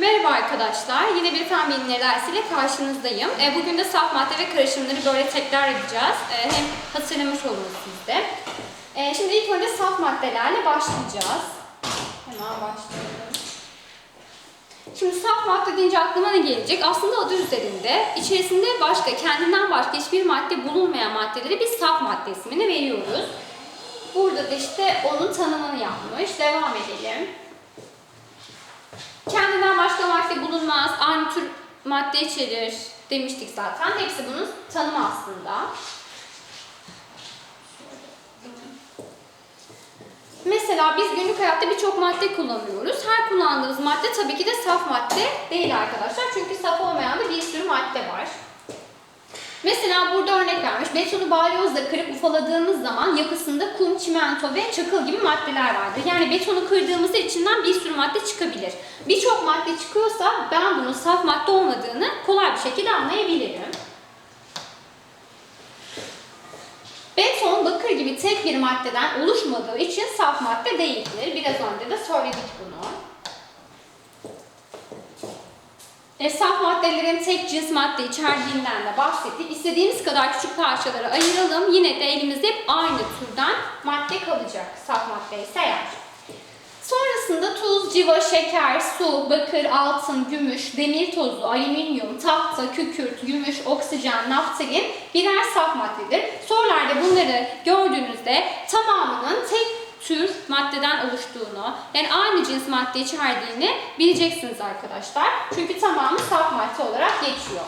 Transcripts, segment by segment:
Merhaba arkadaşlar. Yine bir fen bilimleri dersiyle karşınızdayım. E, Bugün de saf madde ve karışımları böyle tekrar edeceğiz. E, Hem hatırlamış oluruz siz de. E, Şimdi ilk önce saf maddelerle başlayacağız. Hemen başlayalım. Şimdi saf madde deyince aklıma ne gelecek? Aslında adı üzerinde. içerisinde başka, kendinden başka hiçbir madde bulunmayan maddeleri biz saf madde ismini veriyoruz. Burada da işte onun tanımını yapmış. Devam edelim. Kendinden başka madde bulunmaz, aynı tür madde içerir demiştik zaten. Hepsi bunun tanımı aslında. Mesela biz günlük hayatta birçok madde kullanıyoruz. Her kullandığımız madde tabii ki de saf madde değil arkadaşlar. Çünkü saf olmayan da bir sürü madde var. Mesela burada örnek vermiş. Betonu balyozla kırıp ufaladığımız zaman yapısında kum, çimento ve çakıl gibi maddeler vardır. Yani betonu kırdığımızda içinden bir sürü madde çıkabilir. Birçok madde çıkıyorsa ben bunun saf madde olmadığını kolay bir şekilde anlayabilirim. Beton, bakır gibi tek bir maddeden oluşmadığı için saf madde değildir. Biraz önce de söyledik bunu. E, saf maddelerin tek cins madde içerdiğinden de bahsettik. İstediğimiz kadar küçük parçalara ayıralım. Yine de elimizde hep aynı türden madde kalacak saf madde ise eğer. Sonrasında tuz, civa, şeker, su, bakır, altın, gümüş, demir tozu, alüminyum, tahta, kükürt, gümüş, oksijen, naftalin birer saf maddedir. Sorularda bunları gördüğünüzde tamamının tek tür maddeden oluştuğunu, yani aynı cins madde içerdiğini bileceksiniz arkadaşlar. Çünkü tamamı saf madde olarak geçiyor.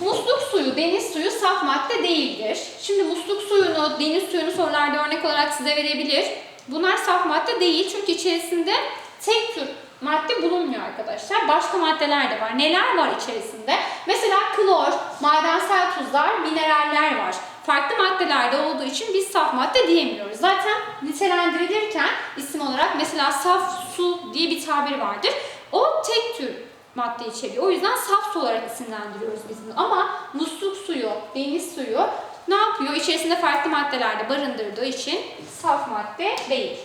Musluk suyu, deniz suyu saf madde değildir. Şimdi musluk suyunu, deniz suyunu sorularda örnek olarak size verebilir. Bunlar saf madde değil çünkü içerisinde tek tür madde bulunmuyor arkadaşlar. Başka maddeler de var. Neler var içerisinde? Mesela klor, madensel tuzlar, mineraller var. Farklı maddelerde olduğu için biz saf madde diyemiyoruz. Zaten nitelendirilirken isim olarak mesela saf su diye bir tabir vardır. O tek tür madde içeriyor. O yüzden saf su olarak isimlendiriyoruz biz bunu. Ama musluk suyu, deniz suyu ne yapıyor? İçerisinde farklı maddeler de barındırdığı için saf madde değil.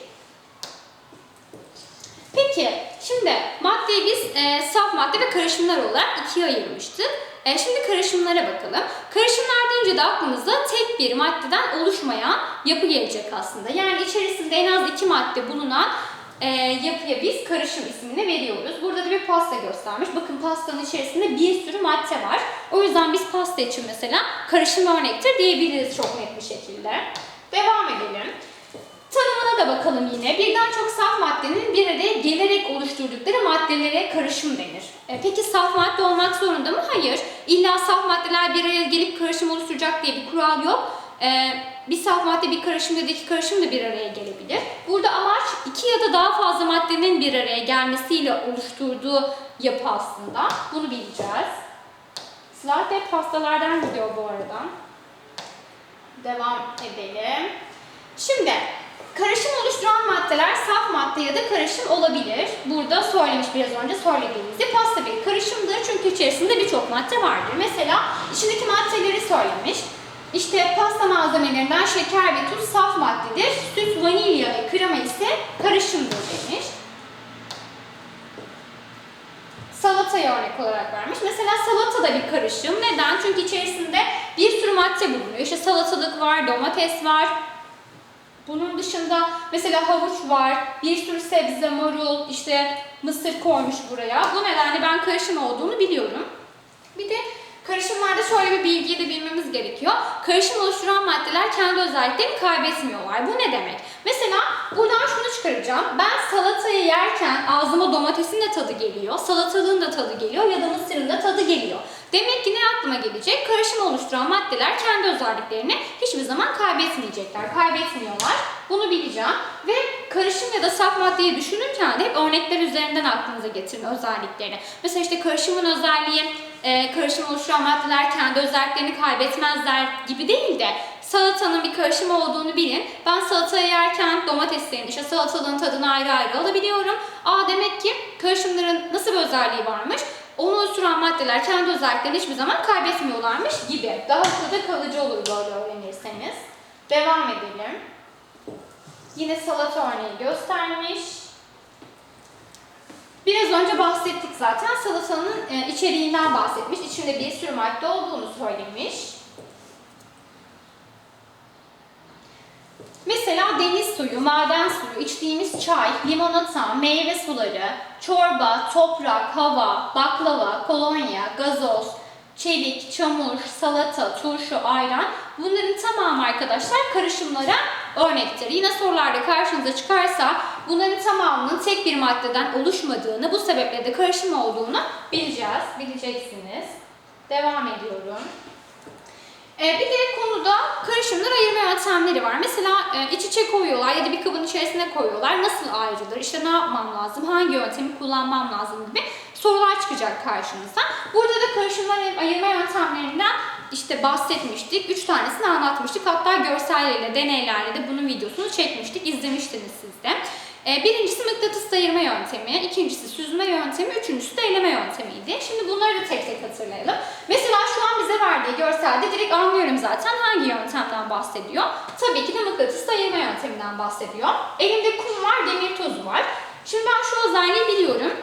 Peki, şimdi maddeyi biz e, saf madde ve karışımlar olarak ikiye ayırmıştık. E, şimdi karışımlara bakalım. Karışımlar deyince de aklımıza tek bir maddeden oluşmayan yapı gelecek aslında. Yani içerisinde en az iki madde bulunan e, yapıya biz karışım ismini veriyoruz. Burada da bir pasta göstermiş. Bakın pastanın içerisinde bir sürü madde var. O yüzden biz pasta için mesela karışım örnektir diyebiliriz çok net bir şekilde. Devam edelim. Tanımına da bakalım yine. Birden çok saf maddenin bir araya gelerek oluşturdukları maddelere karışım denir. E, peki saf madde olmak zorunda. İlla saf maddeler bir araya gelip karışım oluşturacak diye bir kural yok. E, bir saf madde bir karışım ya da karışım da bir araya gelebilir. Burada amaç iki ya da daha fazla maddenin bir araya gelmesiyle oluşturduğu yapı aslında. Bunu bileceğiz. Slide hep pastalardan gidiyor bu arada. Devam edelim. Şimdi karışım oluşturan maddeler saf madde ya da karışım olabilir. Burada söylemiş biraz önce söylediğimizi. Pasta bir karışımdır çünkü içerisinde birçok madde vardır. Mesela içindeki maddeleri söylemiş. İşte pasta malzemelerinden şeker ve tuz saf maddedir. Süt, vanilya ve krema ise karışımdır demiş. Salatayı örnek olarak vermiş. Mesela salata da bir karışım. Neden? Çünkü içerisinde bir sürü madde bulunuyor. İşte salatalık var, domates var, bunun dışında mesela havuç var, bir sürü sebze, marul, işte mısır koymuş buraya. Bu nedenle ben karışım olduğunu biliyorum. Bir de karışımlarda şöyle bir bilgiyi de bilmemiz gerekiyor. Karışım oluşturan maddeler kendi özelliklerini kaybetmiyorlar. Bu ne demek? Mesela buradan şunu çıkaracağım. Ben salatayı yerken ağzıma domatesin de tadı geliyor, salatalığın da tadı geliyor ya da mısırın da tadı geliyor. Demek ki ne aklıma gelecek? Karışım oluşturan maddeler kendi özelliklerini hiçbir zaman kaybetmeyecekler, kaybetmiyorlar. Bunu bileceğim. Ve karışım ya da saf maddeyi düşünürken de hep örnekler üzerinden aklınıza getirin özelliklerini. Mesela işte karışımın özelliği, e, karışım oluşturan maddeler kendi özelliklerini kaybetmezler gibi değil de salatanın bir karışım olduğunu bilin. Ben salatayı yerken domateslerin, işte salatalığın tadını ayrı ayrı alabiliyorum. Aa demek ki karışımların nasıl bir özelliği varmış? Onu oluşturan maddeler kendi özelliklerini hiçbir zaman kaybetmiyorlarmış gibi. Daha akılda kalıcı olur böyle öğrenirseniz. Devam edelim. Yine salata örneği göstermiş. Biraz önce bahsettik zaten. Salatanın e, içeriğinden bahsetmiş. İçinde bir sürü madde olduğunu söylemiş. Mesela deniz suyu, maden suyu, içtiğimiz çay, limonata, meyve suları, çorba, toprak, hava, baklava, kolonya, gazoz, çelik, çamur, salata, turşu, ayran bunların tamamı arkadaşlar karışımlara örnektir. Yine sorularda karşınıza çıkarsa bunların tamamının tek bir maddeden oluşmadığını, bu sebeple de karışım olduğunu bileceğiz, bileceksiniz. Devam ediyorum. Ee, bir de konuda karışımlar ayırma yöntemleri var. Mesela e, iç içe koyuyorlar ya da bir kabın içerisine koyuyorlar. Nasıl ayrılır? İşte ne yapmam lazım? Hangi yöntemi kullanmam lazım gibi sorular çıkacak karşınıza. Burada da karışımlar ayırma yöntemlerinden işte bahsetmiştik. Üç tanesini anlatmıştık. Hatta görselleriyle, deneylerle de bunun videosunu çekmiştik. İzlemiştiniz siz de. Ee, Birincisi mıknatıs ayırma yöntemi, ikincisi süzme yöntemi, üçüncüsü de eleme yöntemiydi. Şimdi bunları da tek tek hatırlayalım. Mesela şu an bize verdiği görselde direkt anlıyorum zaten hangi yöntemden bahsediyor. Tabii ki de mıknatıs ayırma yönteminden bahsediyor. Elimde kum var, demir tozu var. Şimdi ben şu özelliği biliyorum.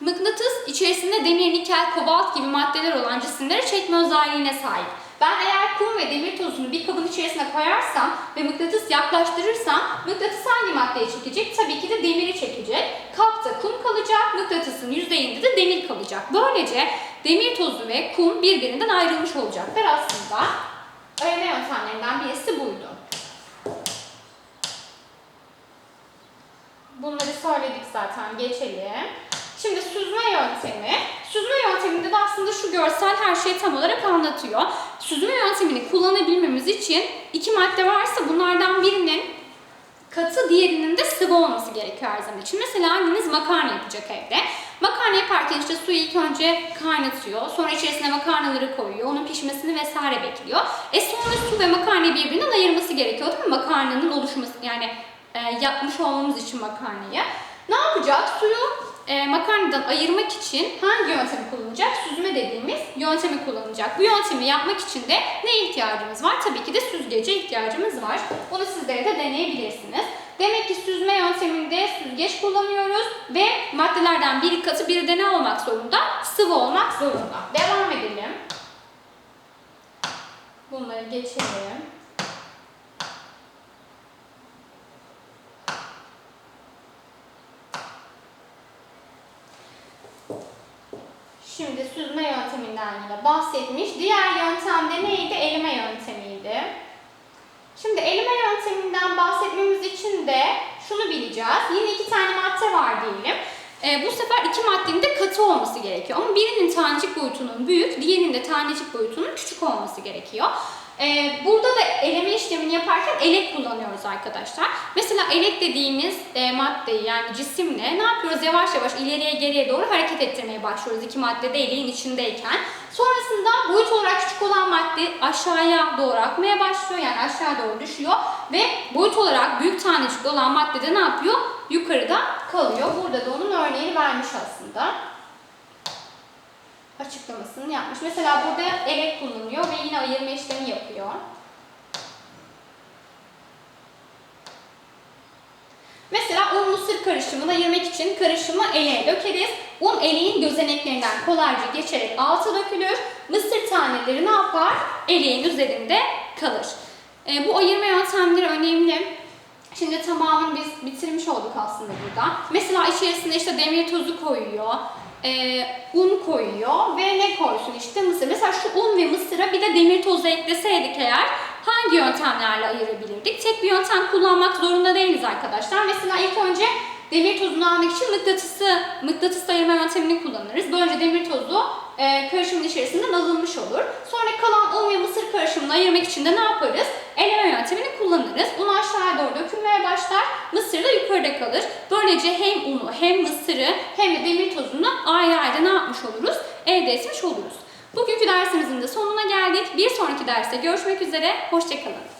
Mıknatıs içerisinde demir, nikel, kobalt gibi maddeler olan cisimleri çekme özelliğine sahip. Ben eğer kum ve demir tozunu bir kabın içerisine koyarsam ve mıknatıs yaklaştırırsam mıknatıs hangi maddeyi çekecek? Tabii ki de demiri çekecek. Kapta kum kalacak, mıknatısın yüzeyinde de demir kalacak. Böylece demir tozu ve kum birbirinden ayrılmış olacaklar aslında. Öğrenme yöntemlerinden birisi buydu. Bunları söyledik zaten geçelim. Şimdi süzme yöntemi. Süzme yönteminde de aslında şu görsel her şeyi tam olarak anlatıyor. Süzme yöntemini kullanabilmemiz için iki madde varsa bunlardan birinin katı diğerinin de sıvı olması gerekiyor her zaman için. Mesela anneniz makarna yapacak evde. Makarna yaparken işte suyu ilk önce kaynatıyor. Sonra içerisine makarnaları koyuyor. Onun pişmesini vesaire bekliyor. E sonra su ve makarnayı birbirinden ayırması gerekiyor değil mi? Makarnanın oluşması yani e, yapmış olmamız için makarnayı. Ne yapacak? Suyu e, makarnadan ayırmak için hangi yöntemi kullanacak? Süzme dediğimiz yöntemi kullanacak. Bu yöntemi yapmak için de ne ihtiyacımız var? Tabii ki de süzgece ihtiyacımız var. Bunu sizlere de deneyebilirsiniz. Demek ki süzme yönteminde süzgeç kullanıyoruz ve maddelerden biri katı biri de ne olmak zorunda? Sıvı olmak zorunda. Devam edelim. Bunları geçelim. Şimdi süzme yönteminden yine bahsetmiş. Diğer yöntem de neydi? Elime yöntemiydi. Şimdi elime yönteminden bahsetmemiz için de şunu bileceğiz. Yine iki tane madde var diyelim. Ee, bu sefer iki maddenin de katı olması gerekiyor. Ama birinin tanecik boyutunun büyük, diğerinin de tanecik boyutunun küçük olması gerekiyor. Ee, burada da eleme işlemini yaparken elek kullanıyoruz arkadaşlar. Mesela elek dediğimiz e, maddeyi yani cisimle ne yapıyoruz? Yavaş yavaş ileriye geriye doğru hareket ettirmeye başlıyoruz iki madde de eleğin içindeyken. Sonrasında boyut olarak küçük olan madde aşağıya doğru akmaya başlıyor. Yani aşağı doğru düşüyor ve boyut olarak büyük tanecik olan madde de ne yapıyor? Yukarıda kalıyor. Burada da onun örneğini vermiş aslında açıklamasını yapmış. Mesela burada elek kullanıyor ve yine ayırma işlemi yapıyor. Mesela un mısır karışımını ayırmak için karışımı eleğe dökeriz. Un eleğin gözeneklerinden kolayca geçerek alta dökülür. Mısır taneleri ne yapar? Eleğin üzerinde kalır. E, bu ayırma yöntemleri önemli. Şimdi tamamını biz bitirmiş olduk aslında burada. Mesela içerisine işte demir tozu koyuyor, e, un koyuyor ve ne koysun işte mısır. Mesela şu un ve mısıra bir de demir tozu ekleseydik eğer hangi yöntemlerle ayırabilirdik? Tek bir yöntem kullanmak zorunda değiliz arkadaşlar. Mesela ilk önce demir tozunu almak için mıknatısı, mıknatıs ayırma yöntemini kullanırız. Böylece demir tozu e, karışımın içerisinden alınmış olur. Sonra kalan un ve mısır karışımını ayırmak için de ne yaparız? Eleme yöntemini kullanırız. Un aşağıya doğru dökülmeye başlar, yukarıda kalır. Böylece hem unu hem mısırı hem de demir tozunu ayrı ayrı ne yapmış oluruz? Elde etmiş oluruz. Bugünkü dersimizin de sonuna geldik. Bir sonraki derste görüşmek üzere. Hoşçakalın.